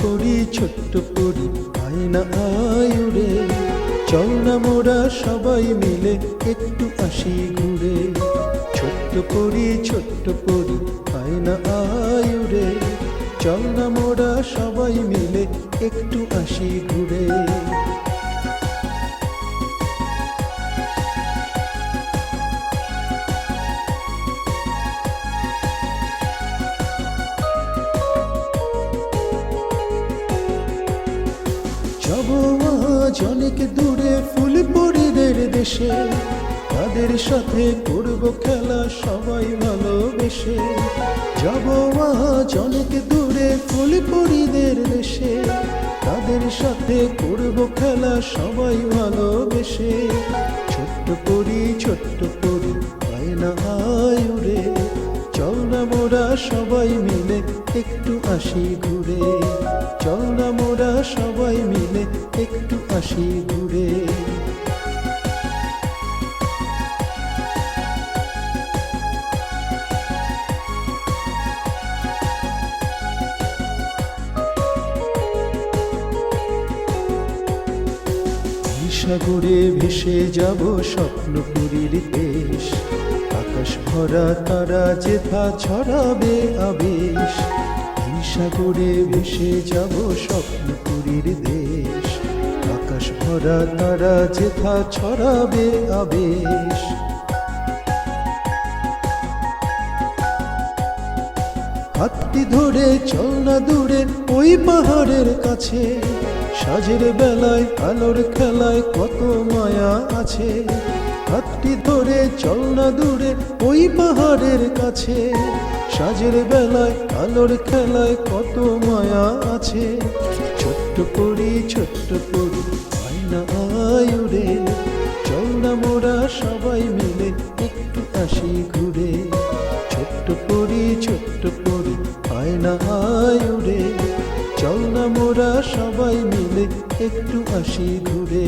পরি ছোট্ট পরি আয়না আয়ুরে চল না মোরা সবাই মিলে একটু আসি ঘুরে। ছোট্ট পরি ছোট্ট পরি আয়না আয়ুরে চল না মোরা সবাই মিলে একটু আসি ঘুরে। আজ অনেক দূরে ফুল পরিদের দেশে। তাদের সাথে করব খেলা, সবাই ভালোবেসে। যাব আজ অনেক দূরে ফুল পরিদের দেশে। তাদের সাথে করব খেলা, সবাই ভালোবেসে। ছোট্ট পরি ছোট্ট পরি না আয়ুরে চল না মোরা সবাই মিলে। একটু আসি ঘুরে। চল না মোরা সবাই মিলে একটু আসি ঘুরে। সাগরে ভেসে যাব স্বপ্নপুরীর দেশ। আকাশ ভরা তারা যেথা ছড়াবে আবেশ। সাগরে ভেসে যাব স্বপ্নপুরীর দেশ। আকাশ ভরা তারা যেথা ছড়াবে আবেশ। হাতটি ধরে চল না দূরে, ওই পাহাড়ের কাছে। সাজের বেলায় আলোর খেলায় কত মায়া আছে। হাতটি ধরে, চল না দূরে, ওই পাহাড়ের কাছে। সাজের বেলায়, আলোর খেলায় কত মায়া আছে। ছোট্ট পরি ছোট্ট পরি আয়না আয়ুরে। চল না মোরা সবাই মিলে, একটু আসি ঘুরে। ছোট্ট পরি ছোট্ট পরি আয়না আয়ুরে। চল না মোরা সবাই মিলে, একটু আসি ঘুরে।